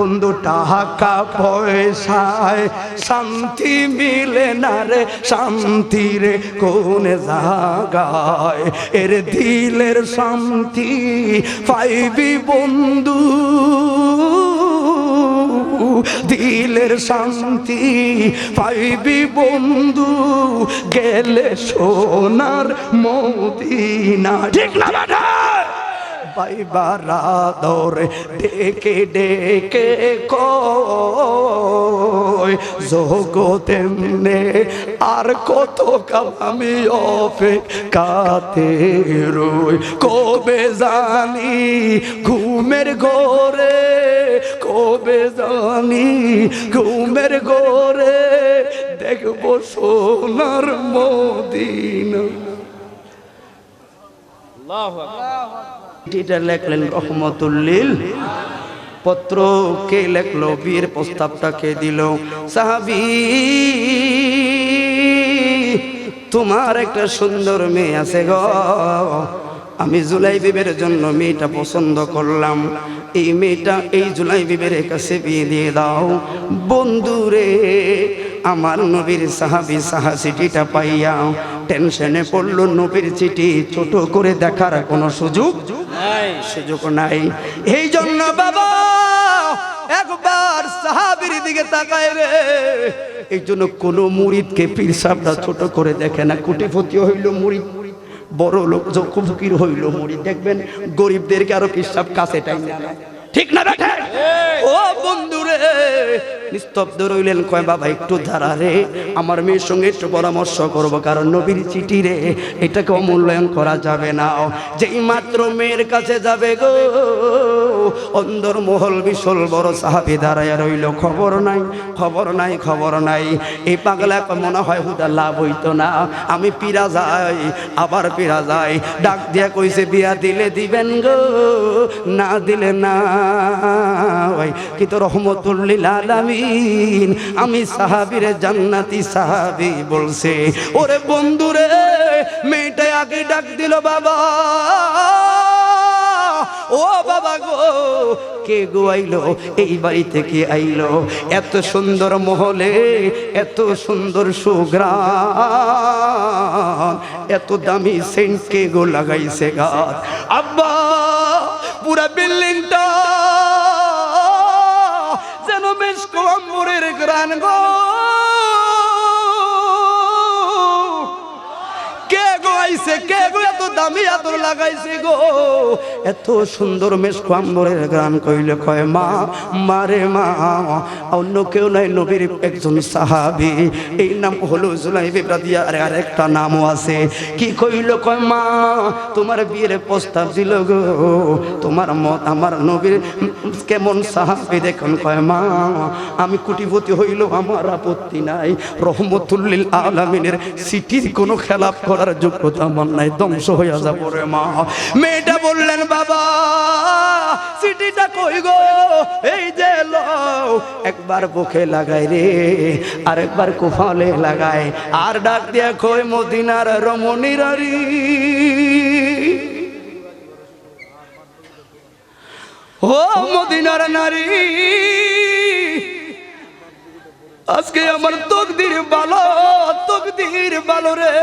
বন্ধু, টাকা পয়সায় শান্তি মিলে না রে, শান্তি রে কোন জাগায় এর দিলের শান্তি পাইবি বন্ধু, দিলের শান্তি পাইবি বন্ধু। গেলে সোনার মদিনা, ঠিক না পাইবার দরে ডেকে ডেকে কয় জগতেমনে আর কত কাল আমি অপেক্ষাতে রই। কবে জানি ঘুমের ঘরে, কবে জানি ঘুমের ঘরে, দেখব সোনার মদিনা। এটা লেখলেন রহমতুল্লিল পত্র কে লেখলো বিয়ের প্রস্তাবটা কে দিল? সাহাবি, তোমার একটা সুন্দর মেয়ে আছে গ। আমি জুলাই বিবের জন্য মেয়েটা পছন্দ করলাম। এই মেয়েটা এই জুলাই বিবের কাছে বিয়ে দিয়ে দাও। বন্ধুরে, আমার নবীর সাহাবি সাহা চিঠিটা পাইয়া টেনশনে পড়ল নবীর চিঠি ছোট করে দেখার কোনো সুযোগ সুযোগ নাই। এই জন্য বাবা একবার সাহাবির দিকে তাকায় রে। এই জন্য কোন মুরিদকে পীর সাহেবরা ছোট করে দেখে না। কুটিপতি হইল মুরিদ বড় লোক যখন ফকির হইল মুরিদ দেখবেন গরিবদেরকে আরও পীর সাহেব কাছে টাইম ঠিক না বেটা ও বন্ধুরে নিস্তব্ধ রইলেন, কয়, বাবা, একটু ধারা রে। আমার মেয়ের সঙ্গে একটু পরামর্শ করব, কারণ নবীর চিঠি রে, এটাকে অমূল্যায়ন করা যাবে না। যেই মাত্র মেয়ের কাছে যাবে গো, অন্দর মহল বিশল বড় সাহাবি দাঁড়ায় রইল। খবর নাই খবর নাই খবর নাই। এই পাগলা মনে হয় হুদা লাভ হইতো না। আমি পিরা যাই, আবার পিরা যাই। ডাক দিয়া কইছে, বিয়া দিলে দিবেন গো, না দিলে না। ওই কিন্তু রহমতুল্লিল আলামিন। আমি সাহাবিরে জান্নাতি সাহাবি বলছে, ওরে বন্ধুরে মেয়েটা আগে ডাক দিল, বাবা। ও বাবা গো, কে গো আইলো? এই বাড়ি থেকে আইলো। এত সুন্দর মহলে, এত সুন্দর সুগ্রাম, এত দামি সেন্ট কে গো লাগাইছে গাছ। আব্বা, পুরা বিল্ডিংটা গ্রান গো। কে গো আইছে কে গো এত দামি আতর লাগাইছে গো? এত সুন্দর মেশ কম্বরের গ্রান কইলে, কয় মা মারে মা, অন্য কেউ নাই নবীর একজন সাহাবি। এই নাম হলো জুলাইবি ব্রাদিয়া আর আরেকটা নামও আছে। কি কইল, কয় মা, তোমার বিয়ের প্রস্তাব দিল গো। তোমার মত আমার নবীর কেমন সাহাবি দেখুন, কয় মা, আমি কুটিপতি হইল, আমার আপত্তি নাই। রহমতুল্লিল আলামিনের সিটির কোনো খেলাপ করার যোগ্যতা আমার নাই, ধ্বংস হইয়া যাব রে মা। মেয়েটা বললেন বাবা, সিটিটা কই গো? এই যে লও, একবার বুকে লাগাই রে আর একবার কুফালে লাগায় আর ডাক দিয়া কই মদিনার রমণীরারি ও মদিনার নারী, আজকে আমার তকদির ভালো তকদির ভালো রে।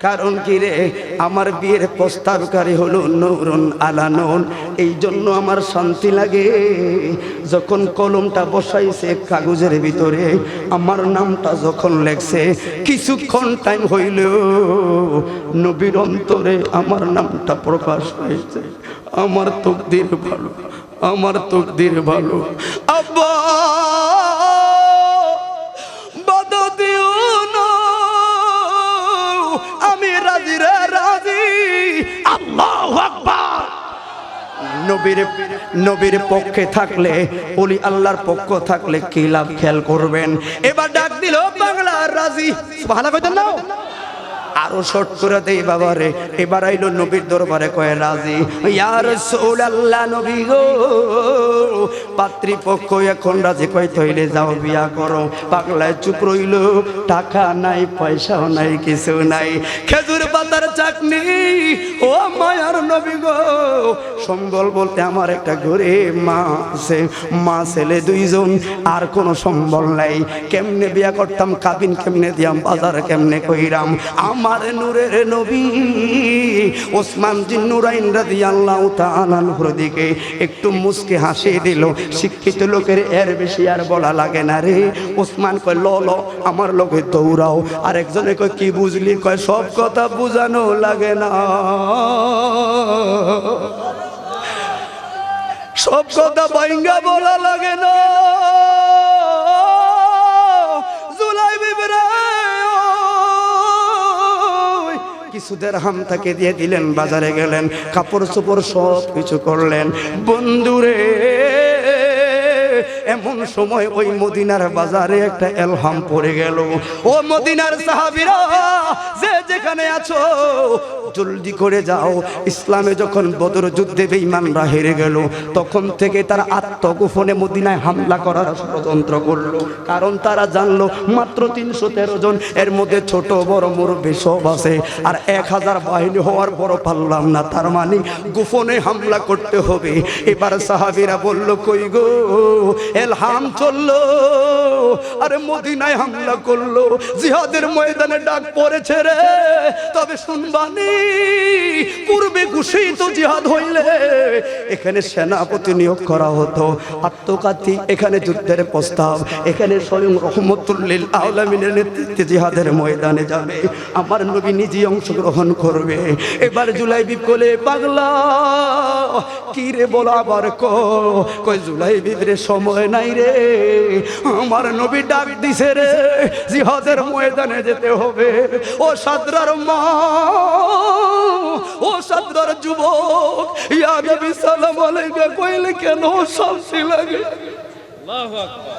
কারণ কি রে? আমার বিয়ের প্রস্তাবকারী হলো নৌরন আলানন। এই জন্য আমার শান্তি লাগে। যখন কলমটা বসাইছে কাগজের ভিতরে, আমার নামটা যখন লেখছে, কিছুক্ষণ টাইম হইল, নবীর অন্তরে আমার নামটা প্রকাশ হয়েছে। আমার তকদির ভালো, আমার তকদির ভালো। আব্বা! নবীর নবীর পক্ষে থাকলে, ওলি আল্লাহর পক্ষ থাকলে কি লাভ খেয়াল করবেন? এবার ডাক দিল বাংলার রাজি। ভালো কইতেন না আরও শর্ট করে দেই বাবারে। এবার আইলো নবীর দরবারে কয় রাজি। ইয়ার আল্লাহ নবী গো পাত্রীপক্ষ এখন রাজি কয় তৈলে যাও, বিয়া করো। পাগলায় চুপ রইল, টাকা নাই, পয়সাও নাই, কিছু নাই। খেজুর পাতার চাকনি ও মায়ার নবী গো। সম্বল বলতে আমার একটা ঘরে মা আছে। মা, ছেলে, দুইজন, আর কোনো সম্বল নাই। কেমনে বিয়া করতাম, কাবিন কেমনে দিয়াম, বাজার কেমনে কইরাম? আমার নূরের নবী ওসমান জিন নুরাইন রাদিয়াল্লাহু তাআলা নূর দিকে একটু মুস্কে হাসি দিল। শিক্ষিত লোকের এর বেশি আর বলা লাগে না রে। ওসমান কয়, ল আমার লোকে দৌড়াও। আর একজনে কয়, কি বুঝলি? কয়, সব কথা বুঝানো লাগে না। সব কথা বাইঙ্গা বলা লাগে না। কিছুদের হাম তাকে দিয়ে দিলেন, বাজারে গেলেন, কাপড় চোপড় সব কিছু করলেন। বন্ধুরে, এমন সময় ওই মদিনার বাজারে একটা এলহাম পড়ে গেল। ও মদিনার সাহাবিরা, যে যেখানে আছো জলদি করে যাও। ইসলামে যখন বদর যুদ্ধে বেঈমানরা হেরে গেল, তখন থেকে তারা আত্মগোপনে মদিনায় হামলা করার ষড়যন্ত্র করল। কারণ তারা জানলো, মাত্র তিনশো তেরো জন, এর মধ্যে ছোট বড় মুরব্বী সব আছে। আর এক হাজার বাহিনী হওয়ার বড় পারলাম না, তার মানে গোপনে হামলা করতে হবে। এবার সাহাবিরা বলল, কই গো, এলহাম চলল। আরে মদিনায় হামলা করল। জিহাদের ময়দানে ডাক পড়েছে রে, তবে শুনবানি পূর্বে ঘোষিত জিহাদ হইলে এখানে সেনাপতি নিয়োগ করা হতো, আত্মঘাতী, এখানে যুদ্ধের প্রস্তাব, এখানে স্বয়ং রহমতুল্লিল আলমিনের নেতৃত্বে জিহাদের ময়দানে যাবে, আমার নবী নিজে অংশগ্রহণ করবে। এবার জুলাই বিপলে পাগলা কি রে বলা আবার কো? কই জুলাই বিবরে সময় নাই রে, আমার নবী ডাক দিছে রে, জিহাদের ময়দানে যেতে হবে। ও সাদরার মা ও সাদরার যুবক ইয়া নবী সালাম আলাইকা কইলে কেন শান্তি লাগে আল্লাহু আকবার।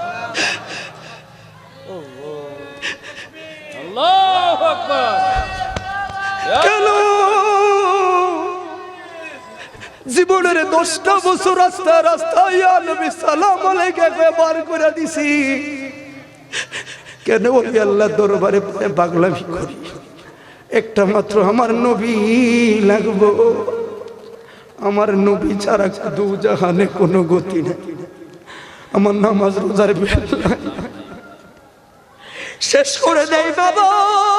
আল্লাহু আকবার। কেন? জীবনের দশটা বছর রাস্তা রাস্তা ইয়া নবী সালাম আলাইকা বার করে দিছি। কেন ওই আল্লাহ দরবারে পাগলামি করি? একটা মাত্র আমার নবী লাগবো। আমার নবী ছাড়া দু জাহানে কোনো গতি নেই। আমার নামাজ রোজার বেল। শেষ করে দেয় বাবা।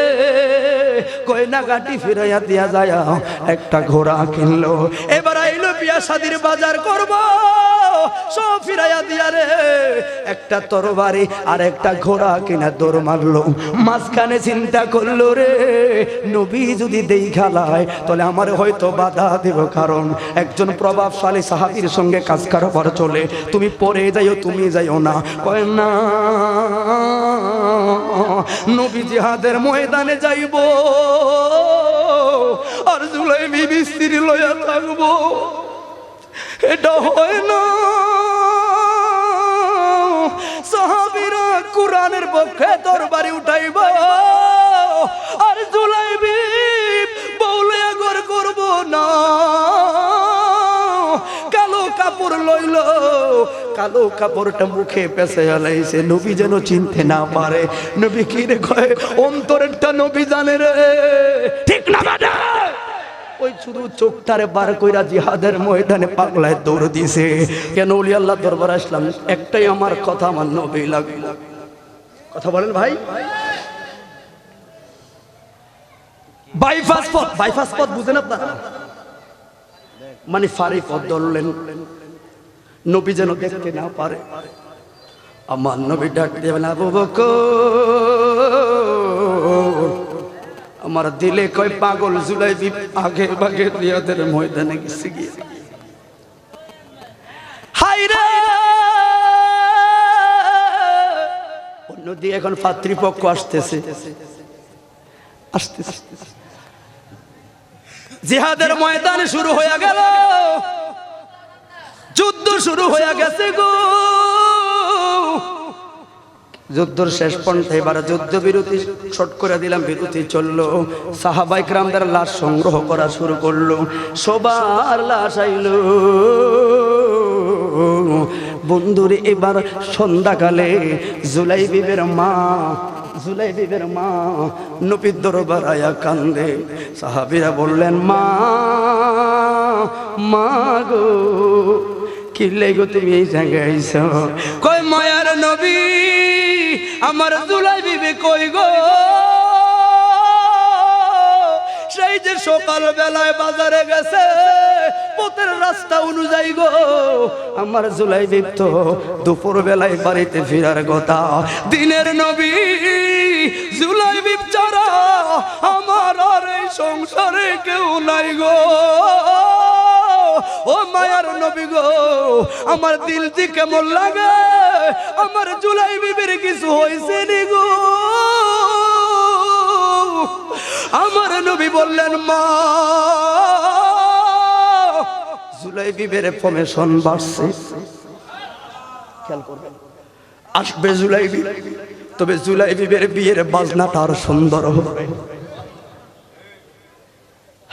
কয়না ফিরাইয়া দিয়া যায় একটা ঘোড়া কিনলো। এবার আইলো বিয়া শাদির বাজার করব। সব ফিরাইয়া দিয়া রে। একটা তরবারি আর একটা ঘোড়া কিনা দৌড় মারলো। মাঝখানে চিন্তা করল রে, নবী যদি দেই খেলায় তাহলে আমার হয়তো বাধা দেব। কারণ একজন প্রভাবশালী সাহাবির সঙ্গে কাজ কারবার চলে। তুমি পরে যাইও, তুমি যাইও না। কয় না, নবী জিহাদের ময়দানে যাইব। আর জুলাই বিবি স্ত্রী লইয়া থাকব, এটা হয় না। সাহাবিরা কোরআনের পক্ষে তরবারি উঠাইব। আর জুলাই বিব বউলে আগর করব না। কালো কাপড় লইল কালো কাপড়টা মুখে পেছে হালাইছে নবী যেন চিনতে না পারে। নবী কি রে কয়? অন্তরেরটা নবী জানে রে। ঠিক না বাদা? ওই শুধু চোখটারে বার কইরা জিহাদের ময়দানে পাগলায় দৌড় দিছে। কেন উলি আল্লাহ দরবার আসলাম? একটাই আমার কথা আমার নবী লাগে। কথা বলেন ভাই। বাইপাস পথ বাইপাস পথ বুঝেন আপনারা? মানে ফারি পথ ধরলেন। নবী যেন দেখতে না পারে। আমার নবী ডাক না বুবক আমার দিলে কয়, পাগল জুলাই দ্বীপ আগে বাগে রিয়াদের ময়দানে গেছে গিয়ে। অন্যদি এখন পাতৃপক্ষ আসতেছে। আসতেছে। জিহাদের ময়দান শুরু হয়ে গেল। যুদ্ধ শুরু হয়ে গেছে গো। যুদ্ধর শেষ পন্থে এবার যুদ্ধ বিরতি শট করে দিলাম, বিরতি চলল। সাহাবাই ক্রামদের লাশ সংগ্রহ করা শুরু করল। সবার লাশ আইলো। বন্ধুরে, এবার সন্ধ্যাকালে জুলাই বিবের মা, জুলাই বিবের মা নবীর দরবার আয়া কান্দে। সাহাবিরা বললেন, মা মা গো। কিলে গো তুমি এই জায়গায় আইছ? কই মায়ার নবী, আমার জুলাই বিবে কই গো? সেই যে সকাল বেলায় বাজারে গেছে, পথের রাস্তা অনুযায়ী গো। আমার জুলাই বিপ তো দুপুর বেলায় বাড়িতে ফেরার কথা। দিনের নবী, জুলাই বিপ আমার আর এই সংসারে কেউ নাই গো। ও মায়ার নবী গো, আমার দিল দি কেমন লাগে? আমার জুলাই বিবির কিছু হয়েছে নি গো। আমার নবী বললেন, মা, জুলাই বিবের ফমেশন বাড়ছে। খেয়াল করবেন, আসবে জুলাই তবে জুলাই বিবের বিয়ের বাজনাটা আরও সুন্দর হবে।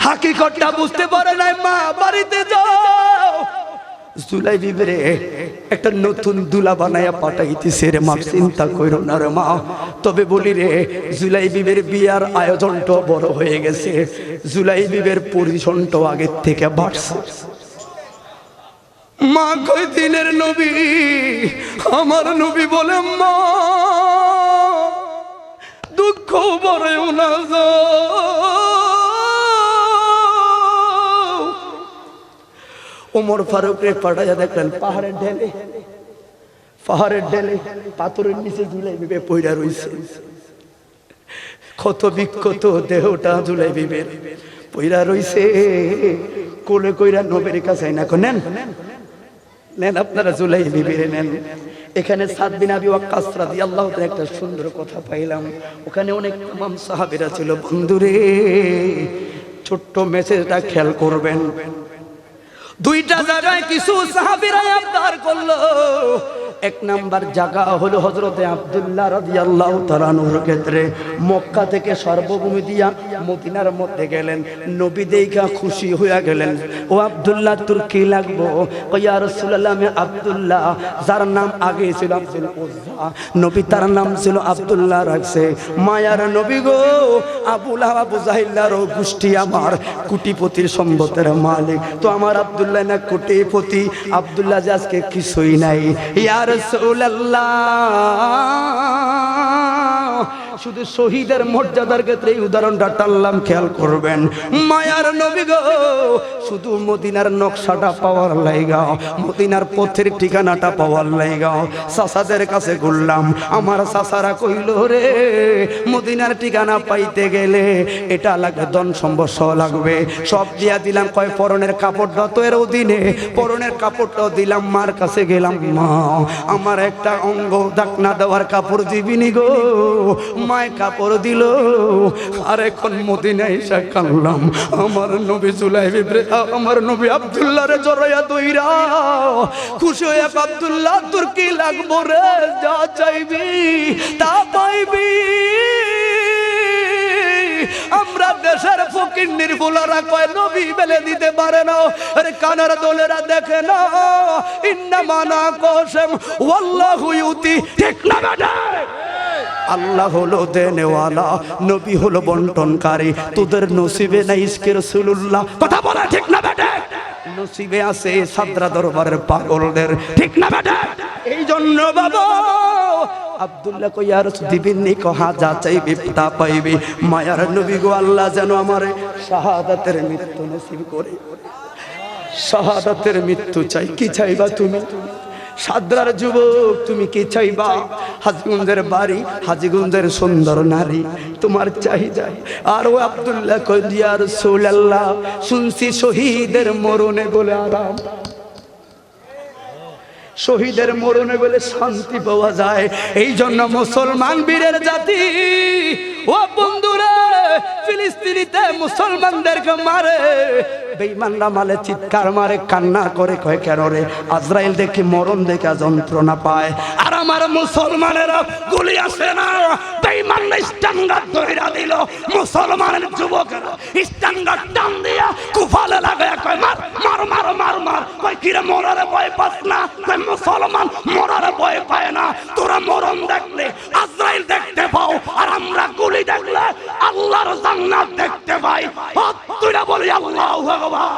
হাকিকতটা বুঝতে পারে নাই, মা, বাড়িতে যাও। জুলাই বিবেরে একটা নতুন দুলা বানায়া পাঠাইতেছে রে মা চিন্তা কইরো না রে, মা। তবে বলি রে, জুলাই বিবের বিয়ার আয়োজনটা বড় হয়ে গেছে। জুলাই বিবের পরিশনটাও আগের থেকে বাড়ছে। মা কই দিনের নবী? আমার নবী বলে, মা, দুঃখ বড় না যাও ওমর ফারুক রে পাঠাইয়া দেখলেন পাহাড়ের ঢেলে। পাহাড়ের ঢেলে পাথরের নিচে ঝুলাই বিবে পইরা রইছে। ক্ষত বিক্ষত দেহটা ঝুলাই বিবে পইরা রইছে। কোলে কইরা নবের কাছে না নেন। নেন আপনারা জুলাই বিবিরে নেন। এখানে সাত বিন আবি ওয়াক্কাস রাদিয়াল্লাহু তাআলা একটা সুন্দর কথা পাইলাম। ওখানে অনেক ইমাম সাহাবীরা ছিল। বন্ধুরে, ছোট্ট মেসেজটা খেয়াল করবেন। দুইটা জায়গায় কিছু সাহাবিরা আবদার করল। এক নাম্বার জায়গা হলো হজরতে আব্দুল্লাহ রাদিয়াল্লাহু তাআলা নূর ক্ষেত্রে। মক্কা থেকে সর্বভূমি দিয়া মদিনার মধ্যে গেলেন, নবী দেইখা খুশি হইয়া গেলেন। ও আব্দুল্লাহ, তোর কি লাগবো? কইয়া রাসূলুল্লাহ, আমি আব্দুল্লাহ। যার নাম আগে ছিল আব্দুল উজ্জা নবী তার নাম ছিল আব্দুল্লাহ রাখছে। মায়ার নবী গো, আবুল আবু জাহিল্লার গোষ্ঠী আমার কুটিপতির সম্পদের মালিক। তো আমার আব্দুল্লাহ না কুটিপতি? আব্দুল্লাহ যে আজকে কিছুই নাই। ইয়া রাসূলুল্লাহ। শুধু শহীদের মর্যাদার ক্ষেত্রে এই উদাহরণটা টানলাম, খেয়াল করবেন। মায়ার নবী গো, শুধু মদিনার নকশাটা পাওয়ার লাইগাও মদিনার পথের ঠিকানাটা পাওয়ার লাইগাও সাসাদের কাছে ঘুরলাম, আমার সাসারা কইল, রে, মদিনার ঠিকানা পাইতে গেলে এটা লাগবে, ধন সম্বস লাগবে। সব দিয়া দিলাম, কয়, পরনের কাপড়টা তো এর অধীনে পরনের কাপড়টাও দিলাম, মার কাছে গেলাম, মা। আমার একটা অঙ্গ, ডাকনা দেওয়ার কাপড় দিবিনি গো মায় কাপড় দিল। আর এখন মদিনা এসে কানলাম আমার নবী জুলাই আমার নবী আব্দুল্লাহ রে জড়াইয়া দইরা খুশি হয়ে আব্দুল্লাহ, তোর কি লাগবো রে? যা চাইবি তা পাইবি। আমরা দেশের ফকির নির্ভুলারা কয়, নবী বেলে দিতে পারে না। আরে কানার দোলেরা দেখে না। ইন্না মানা কসম ওয়াল্লাহু ইউতি ঠিক না। আল্লাহ হলো দেনেওয়ালা, নবী হলো বন্টনকারী। তোদের নসিবে না ইসকে রসুল্লাহ কথা বলা ঠিক না বেটে? নসিবে আছে সাদরা দরবারের পাগলদের। ঠিক না বেটে? এই জন্য বাবা, আব্দুল্লাহ কইয়ার দিবিনি কহা যা চাইবি, তা পাইবি। মায়ার নবী গো, আল্লাহ যেন আমার শাহাদাতের মৃত্যু নসিব করে। শাহাদাতের মৃত্যু চাই, কি চাইবা তুমি? সাদরার যুবক, তুমি কি চাইবা? হাজিগঞ্জের বাড়ি, হাজিগঞ্জের সুন্দর নারী, তোমার চাহিদা। আর ও আব্দুল্লাহ কদিয়ার সোল্লাহ শুনছি শহীদের মরণে বলে আরাম। শহীদের মরণে বলে শান্তি পাওয়া যায়। এই জন্য মুসলমান বীরের জাতি, ও বন্ধুরা ফিলিস্তিনিতে মুসলমানদেরকে মারে। বেঈমানরা মালে চিৎকার মারে, কান্না করে, কয়, কেন রে? আজরাইল দেখে মরণ দেখে যন্ত্রণা পায়। আর আমার মুসলমানেরা গুলি আসে না। বেঈমানরা স্ট্যান্ডার্ড ধইরা দিল। মুসলমানের যুবকেরা স্ট্যান্ডার্ড টান দিয়া কুফালে লাগায় কয়, মার মার মার মার মার। কয় কিরে মরারে ভয় পাস না? কয়, মুসলমান মরারে ভয় পায় না। তোরা মরণ দেখলে, আজরাইল দেখতে পাও। আর আমরা গুলি দেখলে আল্লাহর জান্নাত দেখতে পাই। হাত তুইরা বলি আল্লাহু আকবার।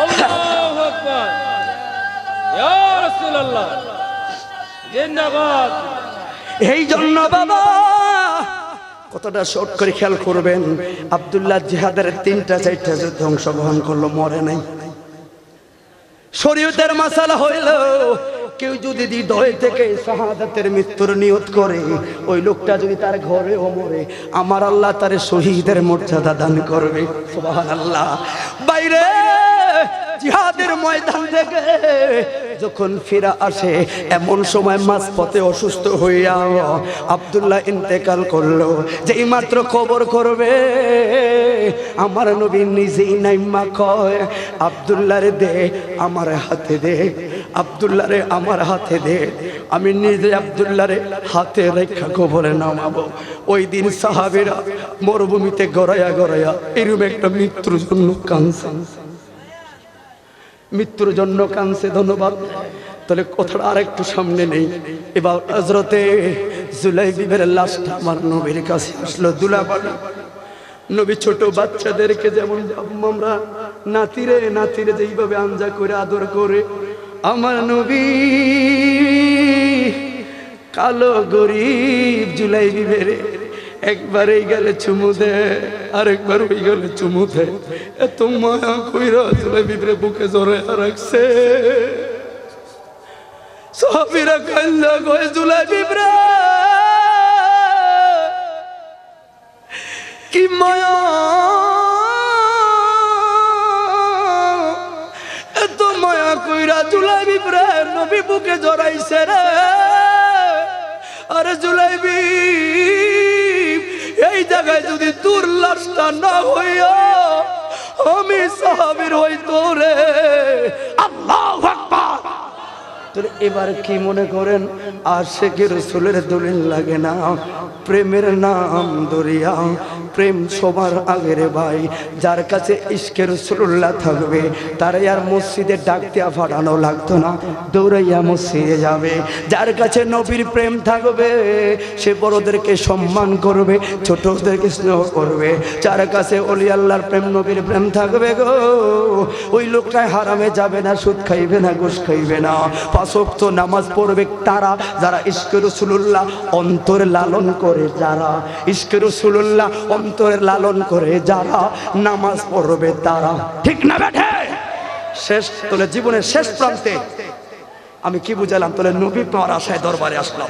আল্লাহু আকবার। ইয়া রাসূলুল্লাহ জিন্দাবাদ। এই জন্য বাবা কতটা শর্ট করে খেয়াল করবেন আব্দুল্লাহ জিহাদের তিনটা চারটা যুদ্ধে অংশগ্রহণ করল মরে নাই। শরীয়তের মাসালা হইল কেউ যদি হৃদয় থেকে শাহাদাতের মৃত্যুর নিয়ত করে, ওই লোকটা যদি তার ঘরে মরে আমার আল্লাহ তার শহীদের মর্যাদা দান করবে। সুবহানাল্লাহ। বাইরে জিহাদের ময়দান থেকে যখন ফিরা আসে, এমন সময় মাঝ পথে অসুস্থ হইয়া আব্দুল্লাহ ইন্তেকাল করল যে মাত্র খবর করবে। আমার নবী নিজেই নাইমা কয় আব্দুল্লাহ রে দে, আমার হাতে দে। আব্দুল্লাহ রে আমার হাতে দে। আমি নিজে আব্দুল্লাহ রে হাতে রেখা কবরে নামাবো। ওই দিন সাহাবিরা মরুভূমিতে গড়াইয়া গড়াইয়া এরকম একটা মৃত্যুর জন্য কাঁদছে। মৃত্যুর জন্য কানছে ধন্যবাদ। তাহলে কথাটা আর একটু সামনে নেই। এবার হজরতে জুলাই বিবের লাশটা আমার নবীর কাছে আসলো দুলাবাড়ি নবী ছোট বাচ্চাদেরকে যেমন আমরা নাতিরে নাতিরে যেইভাবে আঞ্জা করে, আদর করে আমার নবী, কালো গরিব জুলাই বিবেরে, একবার এই গেলে চুমু দে, আরেকবার ওই গেলে চুমু দে। এত মায়া কইরা জুলাই বিবরে বুকে জরে রাখছে। সাহাবিরা কান্না কয় জুলাই বিবরে, কি মায়া। নবী বুকে জড়াইছে রে। আরে জুলাইবি, এই জায়গায় যদি তোর লাশটা না হইয়া আমি সাহাবির হইতো রে। আল্লাহ আকবার। এবার কি মনে করেন আশেকে রসুলের দলিল লাগে না? প্রেমের নাম দরিয়া প্রেম সবার আগের ভাই। যার কাছে ইস্কে রসুল্লাহ থাকবে তারাই আর মসজিদে ডাক ফাটানো লাগতো না, দৌড়াইয়া মসজিদে যাবে। যার কাছে নবীর প্রেম থাকবে, সে বড়দেরকে সম্মান করবে, ছোটদেরকে স্নেহ করবে। যার কাছে অলি আল্লাহর প্রেম, নবীর প্রেম থাকবে গো, ওই লোকটাই হারামে যাবে না, সুদ খাইবে না, ঘুষ খাইবে না। পাঁচক্ত নামাজ পড়বে তারা, যারা ইস্কে রসুল্লাহ অন্তর লালন করে যারা। ইস্কে রসুল্লাহ অন্তরে লালন করে যারা নামাজ পড়বে তারা। ঠিক না বেঠে শেষ, তোলে জীবনের শেষ প্রান্তে। আমি কি বুঝালাম? তোলে নবী পাওয়ার আশায় দরবারে আসলাম।